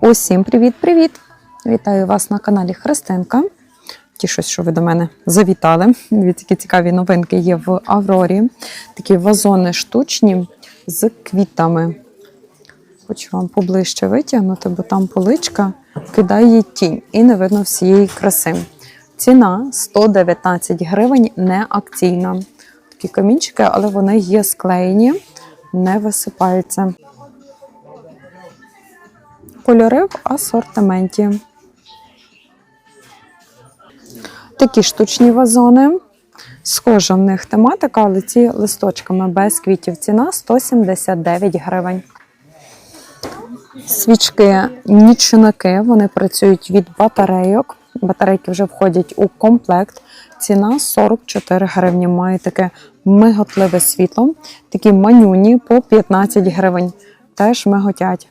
Усім привіт-привіт! Вітаю вас на каналі Христинка. Тішусь, що ви до мене завітали. Які цікаві новинки є в Аврорі. Такі вазони штучні з квітами. Хочу вам поближче витягнути, бо там поличка кидає тінь і не видно всієї краси. Ціна 119 гривень, не акційна. Такі камінчики, але вони є склеєні, не висипаються. Кольори в асортименті. Такі штучні вазони. Схожа в них тематика, але ці листочками без квітів. Ціна 179 гривень. Свічки нічники, вони працюють від батарейок. Батарейки вже входять у комплект. Ціна 44 гривні. Має таке миготливе світло. Такі манюні по 15 гривень. Теж миготять.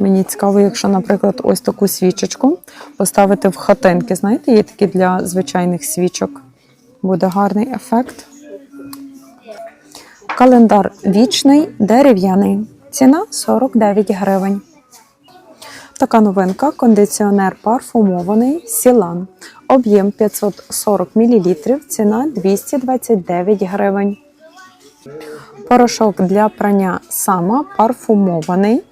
Мені цікаво, якщо, наприклад, ось таку свічечку поставити в хатинки. Знаєте, є такі для звичайних свічок. Буде гарний ефект. Календар вічний, дерев'яний. Ціна 49 гривень. Така новинка: кондиціонер парфумований Сілан. Об'єм 540 мл, ціна 229 гривень. Порошок для прання сама парфумований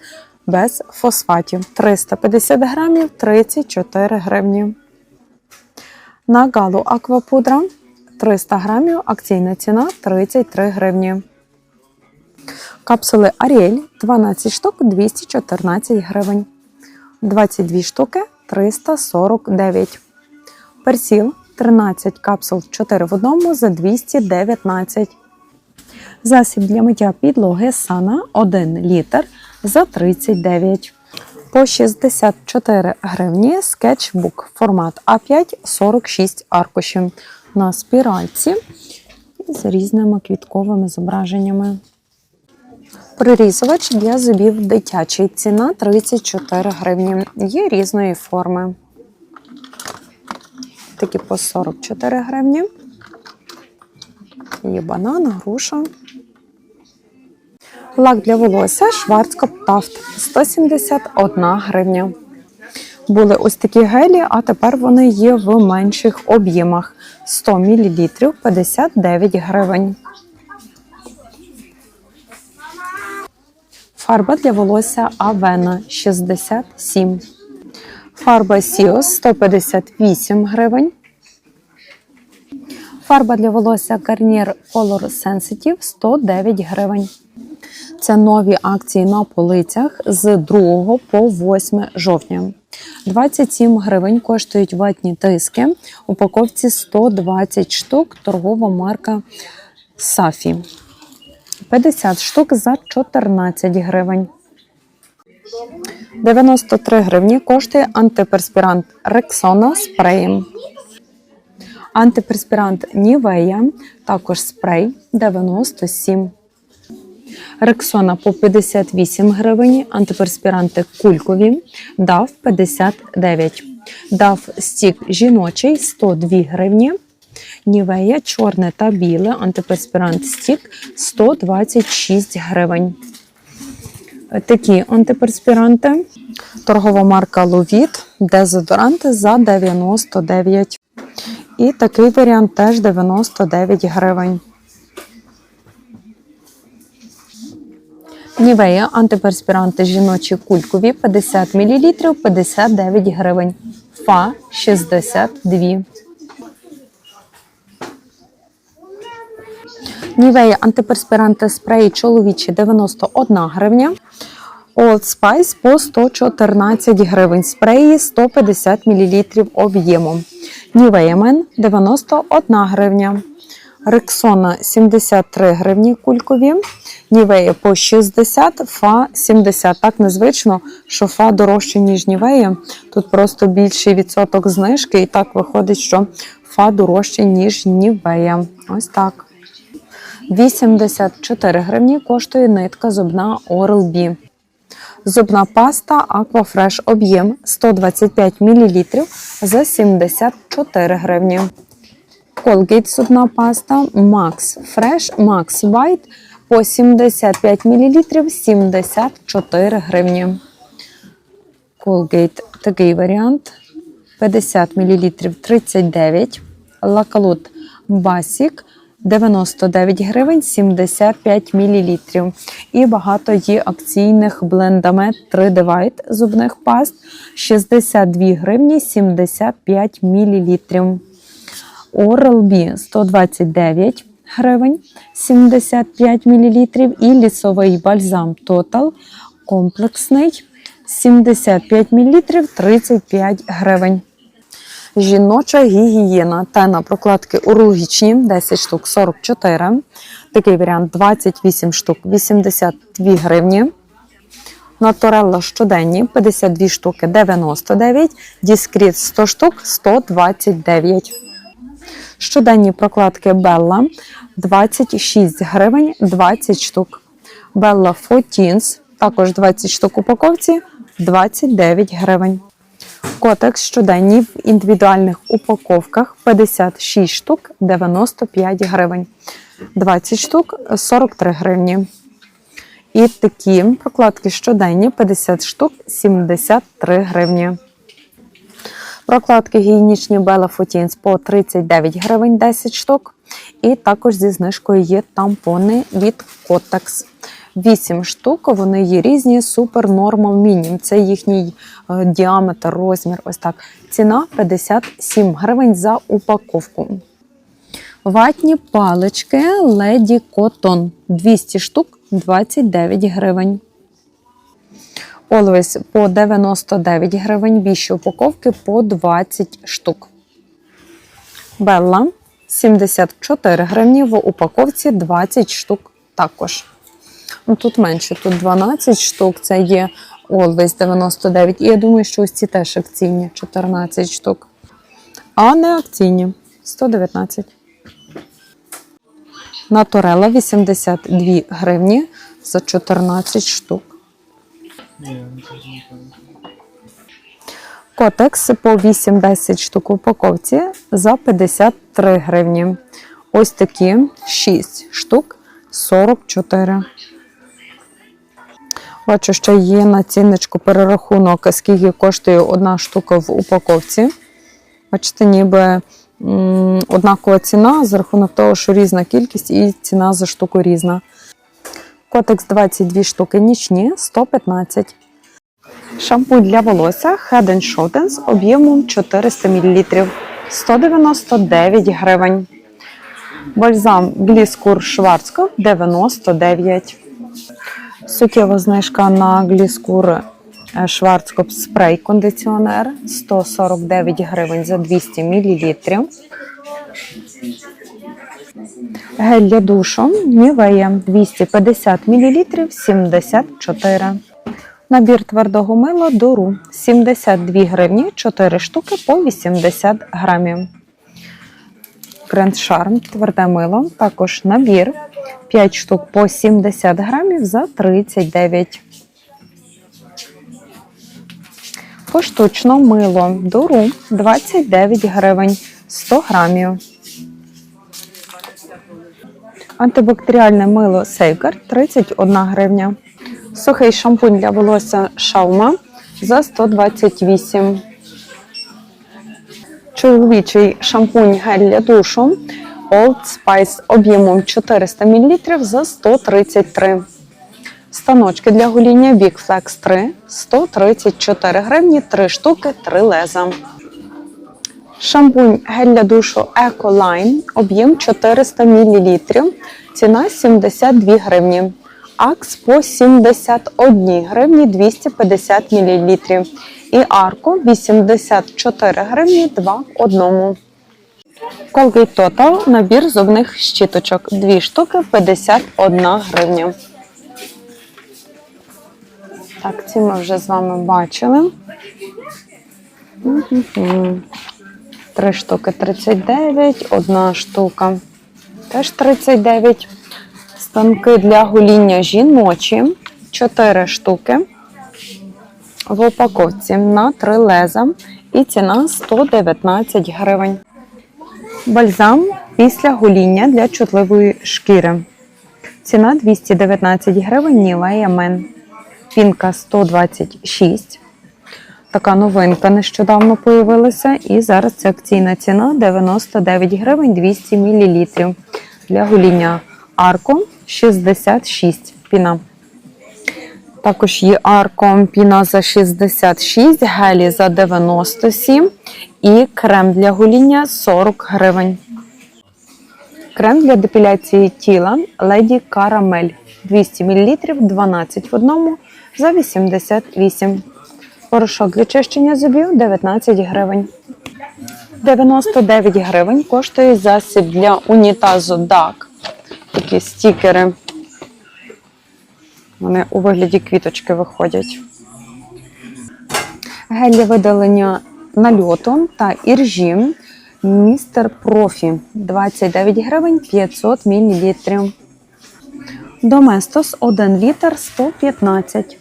без фосфатів 350 грамів 34 гривні. На галу аквапудра 300 грамів, акційна ціна 33 гривні. Капсули Аріель 12 штук 214 гривень. 22 штуки 349. Персіл 13 капсул 4 в одному за 219. Засіб для миття підлоги Сана 1 літр за 39. По 64 гривні скетчбук формат А5 46 аркушів на спіральці з різними квітковими зображеннями. Прирізувач для зубів дитячий. Ціна 34 гривні. Є різної форми. Такі по 44 гривні. Є банан, груша. Лак для волосся Шварцкоп Тафт 171 гривня. Були ось такі гелі, а тепер вони є в менших об'ємах 100 мл 59 гривень. Фарба для волосся Авена 67. Фарба Сіос 158 гривень. Фарба для волосся Garnier Color Sensitive 109 гривень. Це нові акції на полицях з 2 по 8 жовтня. 27 гривень коштують ватні тиски. Упаковці 120 штук, торгова марка Сафі. 50 штук за 14 гривень. 93 гривні коштує антиперспірант Рексона спреєм. Антиперспірант Нівея, також спрей 97. Рексона по 58 гривень, антиперспіранти кулькові, DAF 59. DAF стік жіночий 102 гривні. Нівея чорне та біле, антиперспірант стік 126 гривень. Такі антиперспіранти. Торгова марка Ловіт, дезодоранти за 99. І такий варіант теж 99 гривень. Нівея антиперспіранти жіночі кулькові 50 мл 59 гривень. Фа 62. Нівея антиперспіранти спреї чоловічі 91 гривня. Old Spice по 114 гривень. Спреї 150 мл об'ємом. Нівея Мен 91 гривня. Рексона 73 гривні кулькові. Нівея по 60, фа 70. Так незвично, що фа дорожче, ніж нівея. Тут просто більший відсоток знижки, і так виходить, що фа дорожче, ніж нівея. Ось так. 84 гривні коштує нитка зубна Oral-B. Зубна паста Aquafresh об'єм 125 мл за 74 гривні. Colgate зубна паста Max Fresh Max White по 75 мл 74 гривні. Colgate такий варіант. 50 мл 39. Лакалут Basic 99 гривень 75 мл. І багато є акційних блендамет 3 Divide зубних паст 62 гривні 75 мл. Oral-B 129 гривень 75 мл. І лісовий бальзам Total комплексний 75 мл 35 гривень. Жіноча гігієна. Тена прокладки урологічні 10 штук 44. Такий варіант 28 штук 82 гривні. Наторелла щоденні 52 штуки 99. Діскріт 100 штук 129. Щоденні прокладки Белла 26 гривень 20 штук. Белла Фотінс також 20 штук упаковці 29 гривень. Котекс щоденні в індивідуальних упаковках 56 штук 95 гривень. 20 штук 43 гривні. І такі прокладки щоденні 50 штук 73 гривні. Прокладки гігієнічні Bella Footins по 39 гривень 10 штук. І також зі знижкою є тампони від Kotex. 8 штук, вони є різні, супер норма мінімум. Це їхній е, діаметр, розмір. Ось так. Ціна 57 гривень за упаковку. Ватні палички Lady Cotton 200 штук 29 гривень. Always по 99 гривень, більші упаковки по 20 штук. Белла 74 гривні, в упаковці 20 штук також. Ну, тут менше, тут 12 штук, це є Always 99. І я думаю, що ось ці теж акційні 14 штук. А не акційні 119. Наторела 82 гривні за 14 штук. Котекс по 8-10 штук упаковці за 53 гривні. Ось такі 6 штук 44. Бачу, що є на цінничку перерахунок, скільки коштує одна штука в упаковці. Бачите, ніби однакова ціна за рахунок того, що різна кількість і ціна за штуку різна. Котекс 22 штуки нічні 115. Шампунь для волосся Head Shoulders об'ємом 400 мл 199 гривень. Бальзам Гліскур Шварцкоп 99. Суттєва знижка на Гліскур Шварцкоп спрей кондиціонер 149 гривень за 200 мл. Гель для душу Нівея 250 мл 74. Набір твердого мила Дору 72 гривні 4 штуки по 80 грамів. Grand Charm тверде мило. Також набір 5 штук по 70 грамів за 39. Поштучно мило Дору 29 гривень 100 грамів. Антибактеріальне мило Safeguard 31 гривня. Сухий шампунь для волосся Шаума за 128. Чоловічий шампунь гель для душу Old Spice об'ємом 400 мл за 133. Станочки для гоління Big Flex 3 134 гривні, 3 штуки, 3 леза. Шампунь гель для душу Ecoline, об'єм 400 мл, ціна 72 гривні. Акс по 71 гривні 250 мл. І арко 84 гривні 2 в одному. Colgate Total набір зубних щіточок. 2 штуки 51 гривня. Так, ці ми вже з вами бачили. Три штуки 39, одна штука теж 39. Станки для гоління жіночі 4 штуки. В упаковці на 3 леза і ціна 119 гривень. Бальзам після гоління для чутливої шкіри. Ціна 219 гривень Нівея Мен. Пінка 126. Така новинка нещодавно появилася, і зараз це акційна ціна 99 гривень 200 мл. Для гоління арко 66 піна. Також є арком піна за 66, гелі за 97 і крем для гоління 40 гривень. Крем для депіляції тіла Lady Caramel 200 мл 12 в одному за 88. Порошок для чищення зубів 19 гривень. 99 гривень коштує засіб для унітазу DAC. Такі стікери. Вони у вигляді квіточки виходять. Гель для видалення нальоту та іржі Містер Профі 29 гривень 500 мл. Доместос 1 літр 115.